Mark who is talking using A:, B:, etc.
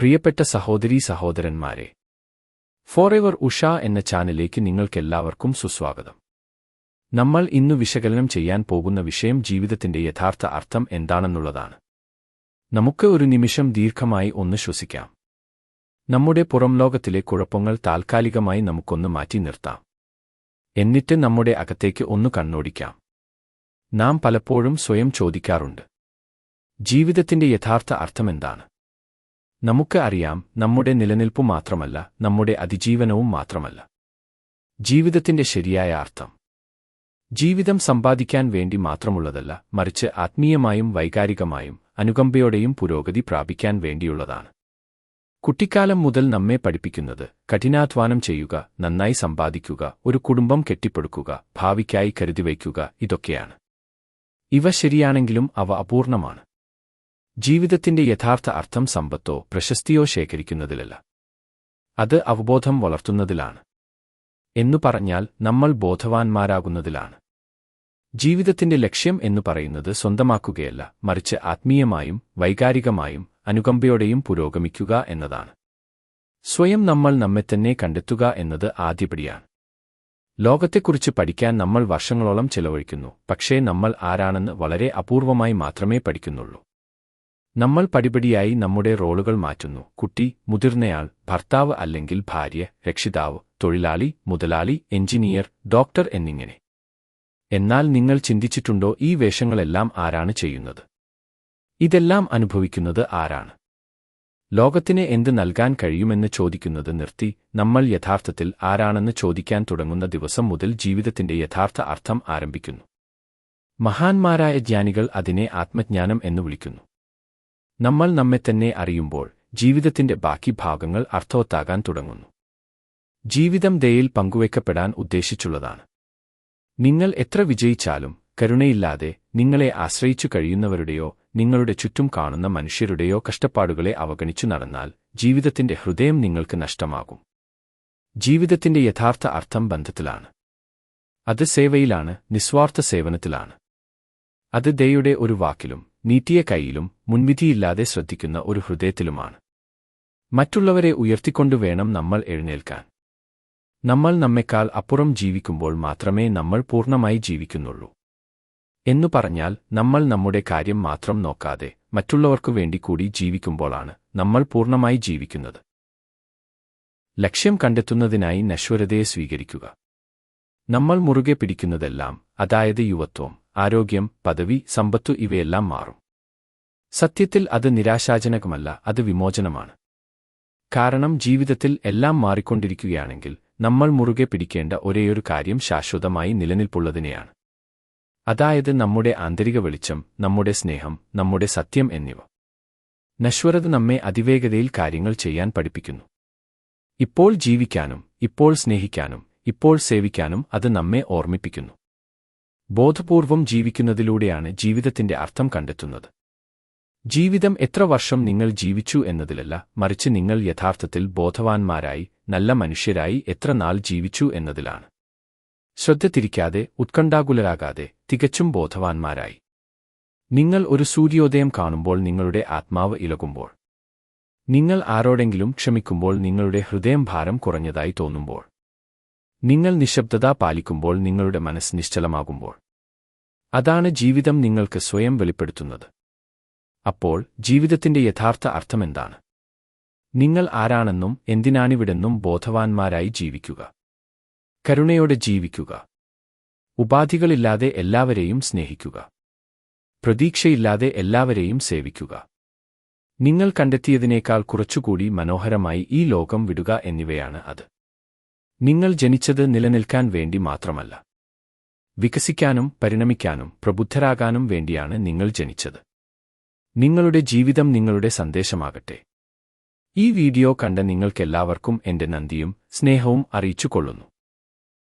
A: പ്രിയപ്പെട്ട സഹോദരീ സഹോദരന്മാരെ ഫോറെവർ ഉഷ എന്ന ചാനലിലേക്ക് നിങ്ങൾക്കെല്ലാവർക്കും സുസ്വാഗതം. നമ്മൾ ഇന്നു വിശകലനം ചെയ്യാൻ പോകുന്ന വിഷയം ജീവിതത്തിന്റെ യഥാർത്ഥ അർത്ഥം എന്താണെന്നുള്ളതാണ്. നമുക്ക് ഒരു നിമിഷം ദീർഘമായി ഒന്ന് ശ്വസിക്കാം. നമ്മുടെ പുറം ലോകത്തിലെ കുഴപ്പങ്ങൾ താൽക്കാലികമായി നമുക്കൊന്ന് മാറ്റി നിർത്താം. എന്നിട്ട് നമ്മുടെ അകത്തേക്ക് ഒന്ന് കണ്ണോടിക്കാം. നാം പലപ്പോഴും സ്വയം ചോദിക്കാറുണ്ട്. ജീവിതത്തിന്റെ യഥാർത്ഥ അർത്ഥമെന്താണ്? നമുക്ക് അറിയാം നമ്മുടെ നിലനിൽപ്പു മാത്രമല്ല നമ്മുടെ അതിജീവനവും മാത്രമല്ല. ജീവിതത്തിന്റെ ശരിയായ അർത്ഥം. ജീവിതം സമ്പാദിക്കാൻ വേണ്ടി മാത്രമുള്ളതല്ല മറിച്ച് ആത്മീയമായും വൈകാരികമായും അനുകമ്പയോടെയും പുരോഗതി പ്രാപിക്കാൻ വേണ്ടിയുള്ളതാണ്. കുട്ടിക്കാലം മുതൽ നമ്മെ പഠിപ്പിക്കുന്നത് കഠിനാധ്വാനം ചെയ്യുക നന്നായി സമ്പാദിക്കുക ഒരു കുടുംബം കെട്ടിപ്പടുക്കുക ഭാവിക്കായി കരുതിവയ്ക്കുക ഇതൊക്കെയാണ്. ഇവ ശരിയാണെങ്കിലും അവ അപൂർണമാണ്. ജീവിതത്തിന്റെ യഥാർത്ഥ അർത്ഥം സമ്പത്തോ പ്രശസ്തിയോ ശേഖരിക്കുന്നതിലല്ല. അത് അവബോധം വളർത്തുന്നതിലാണ്. എന്നു പറഞ്ഞാൽ നമ്മൾ ബോധവാന്മാരാകുന്നതിലാണ്. ജീവിതത്തിന്റെ ലക്ഷ്യം എന്നു പറയുന്നത് സ്വന്തമാക്കുകയല്ല മറിച്ച് ആത്മീയമായും വൈകാരികമായും അനുകമ്പയോടെയും പുരോഗമിക്കുക എന്നതാണ്. സ്വയം നമ്മൾ നമ്മെ തന്നെ കണ്ടെത്തുക എന്നത് ആദ്യപടിയാണ്. ലോകത്തെക്കുറിച്ച് പഠിക്കാൻ നമ്മൾ വർഷങ്ങളോളം ചെലവഴിക്കുന്നു പക്ഷേ നമ്മൾ ആരാണെന്ന് വളരെ അപൂർവമായി മാത്രമേ പഠിക്കുന്നുള്ളൂ. നമ്മൾ പടിപടിയായി നമ്മുടെ റോളുകൾ മാറ്റുന്നു. കുട്ടി മുതിർന്നയാൾ ഭർത്താവ് അല്ലെങ്കിൽ ഭാര്യ രക്ഷിതാവ് തൊഴിലാളി മുതലാളി എഞ്ചിനീയർ ഡോക്ടർ എന്നിങ്ങനെ. എന്നാൽ നിങ്ങൾ ചിന്തിച്ചിട്ടുണ്ടോ ഈ വേഷങ്ങളെല്ലാം ആരാണ് ചെയ്യുന്നത്? ഇതെല്ലാം അനുഭവിക്കുന്നത് ആരാണ്? ലോകത്തിന് എന്ത് നൽകാൻ കഴിയുമെന്ന് ചോദിക്കുന്നത് നിർത്തി നമ്മൾ യഥാർത്ഥത്തിൽ ആരാണെന്ന് ചോദിക്കാൻ തുടങ്ങുന്ന ദിവസം മുതൽ ജീവിതത്തിന്റെ യഥാർത്ഥ അർത്ഥം ആരംഭിക്കുന്നു. മഹാന്മാരായ ജ്ഞാനികൾ അതിനെ ആത്മജ്ഞാനം എന്ന് വിളിക്കുന്നു. നമ്മൾ നമ്മെ തന്നെ അറിയുമ്പോൾ ജീവിതത്തിന്റെ ബാക്കി ഭാഗങ്ങൾ അർത്ഥവത്താകാൻ തുടങ്ങുന്നു. ജീവിതം ദയയിൽ പങ്കുവയ്ക്കപ്പെടാൻ ഉദ്ദേശിച്ചുള്ളതാണ്. നിങ്ങൾ എത്ര വിജയിച്ചാലും കരുണയില്ലാതെ നിങ്ങളെ ആശ്രയിച്ചു കഴിയുന്നവരുടെയോ നിങ്ങളുടെ ചുറ്റും കാണുന്ന മനുഷ്യരുടെയോ കഷ്ടപ്പാടുകളെ അവഗണിച്ചു നടന്നാൽ ജീവിതത്തിന്റെ ഹൃദയം നിങ്ങൾക്ക് നഷ്ടമാകും. ജീവിതത്തിന്റെ യഥാർത്ഥ അർത്ഥം ബന്ധത്തിലാണ്. അത് സേവയിലാണ് നിസ്വാർത്ഥ സേവനത്തിലാണ്. അത് ദയുടെ ഒരു വാക്കിലും നീട്ടിയ കൈയിലും മുൻവിധിയില്ലാതെ ശ്രദ്ധിക്കുന്ന ഒരു ഹൃദയത്തിലുമാണ്. മറ്റുള്ളവരെ ഉയർത്തിക്കൊണ്ടുവേണം നമ്മൾ എഴുന്നേൽക്കാൻ. നമ്മൾ നമ്മെക്കാൾ അപ്പുറം ജീവിക്കുമ്പോൾ മാത്രമേ നമ്മൾ പൂർണമായി ജീവിക്കുന്നുള്ളൂ. എന്നു പറഞ്ഞാൽ നമ്മൾ നമ്മുടെ കാര്യം മാത്രം നോക്കാതെ മറ്റുള്ളവർക്കു വേണ്ടി കൂടി ജീവിക്കുമ്പോഴാണ് നമ്മൾ പൂർണമായി ജീവിക്കുന്നത്. ലക്ഷ്യം കണ്ടെത്തുന്നതിനായി നശ്വരതയെ സ്വീകരിക്കുക. നമ്മൾ മുറുകെ പിടിക്കുന്നതെല്ലാം അതായത് യുവത്വം ആരോഗ്യം പദവി സമ്പത്തു ഇവയെല്ലാം മാറും. സത്യത്തിൽ അത് നിരാശാജനകമല്ല അത് വിമോചനമാണ്. കാരണം ജീവിതത്തിൽ എല്ലാം മാറിക്കൊണ്ടിരിക്കുകയാണെങ്കിൽ നമ്മൾ മുറുകെ പിടിക്കേണ്ട ഒരേയൊരു കാര്യം ശാശ്വതമായി നിലനിൽപ്പുള്ളതിനെയാണ്. അതായത് നമ്മുടെ ആന്തരിക വെളിച്ചം നമ്മുടെ സ്നേഹം നമ്മുടെ സത്യം എന്നിവ. നശ്വരത നമ്മെ അതിവേഗതയിൽ കാര്യങ്ങൾ ചെയ്യാൻ പഠിപ്പിക്കുന്നു. ഇപ്പോൾ ജീവിക്കാനും ഇപ്പോൾ സ്നേഹിക്കാനും ഇപ്പോൾ സേവിക്കാനും അത് നമ്മെ ഓർമ്മിപ്പിക്കുന്നു. ബോധപൂർവം ജീവിക്കുന്നതിലൂടെയാണ് ജീവിതത്തിന്റെ അർത്ഥം കണ്ടെത്തുന്നത്. ജീവിതം എത്ര വർഷം നിങ്ങൾ ജീവിച്ചു എന്നതിലല്ല മറിച്ച് നിങ്ങൾ യഥാർത്ഥത്തിൽ ബോധവാന്മാരായി നല്ല മനുഷ്യരായി എത്ര നാൾ ജീവിച്ചു എന്നതിലാണ്. ശ്രദ്ധ തിരിക്കാതെ ഉത്കണ്ഠാകുലരാകാതെ തികച്ചും ബോധവാന്മാരായി. നിങ്ങൾ ഒരു സൂര്യോദയം കാണുമ്പോൾ നിങ്ങളുടെ ആത്മാവ് ഇലകുമ്പോൾ നിങ്ങൾ ആരോടെങ്കിലും ക്ഷമിക്കുമ്പോൾ നിങ്ങളുടെ ഹൃദയം ഭാരം കുറഞ്ഞതായി തോന്നുമ്പോൾ. നിങ്ങൾ നിശബ്ദത പാലിക്കുമ്പോൾ നിങ്ങളുടെ മനസ്സ് നിശ്ചലമാകുമ്പോൾ. അതാണ് ജീവിതം നിങ്ങൾക്ക് സ്വയം വെളിപ്പെടുത്തുന്നത്. അപ്പോൾ ജീവിതത്തിന്റെ യഥാർത്ഥ അർത്ഥമെന്താണ്? നിങ്ങൾ ആരാണെന്നും എന്തിനാണിവിടെന്നും ബോധവാന്മാരായി ജീവിക്കുക. കരുണയോടെ ജീവിക്കുക. ഉപാധികളില്ലാതെ എല്ലാവരെയും സ്നേഹിക്കുക. പ്രതീക്ഷയില്ലാതെ എല്ലാവരെയും സേവിക്കുക. നിങ്ങൾ കണ്ടെത്തിയതിനേക്കാൾ കുറച്ചുകൂടി മനോഹരമായി ഈ ലോകം വിടുക എന്നിവയാണ് അത്. നിങ്ങൾ ജനിച്ചത് നിലനിൽക്കാൻ വേണ്ടി മാത്രമല്ല. വികസിക്കാനും പരിണമിക്കാനും പ്രബുദ്ധരാകാനും വേണ്ടിയാണ് നിങ്ങൾ ജനിച്ചത്. നിങ്ങളുടെ ജീവിതം നിങ്ങളുടെ സന്ദേശമാകട്ടെ. ഈ വീഡിയോ കണ്ട നിങ്ങൾക്കെല്ലാവർക്കും എന്റെ നന്ദിയും സ്നേഹവും അറിയിച്ചുകൊള്ളുന്നു.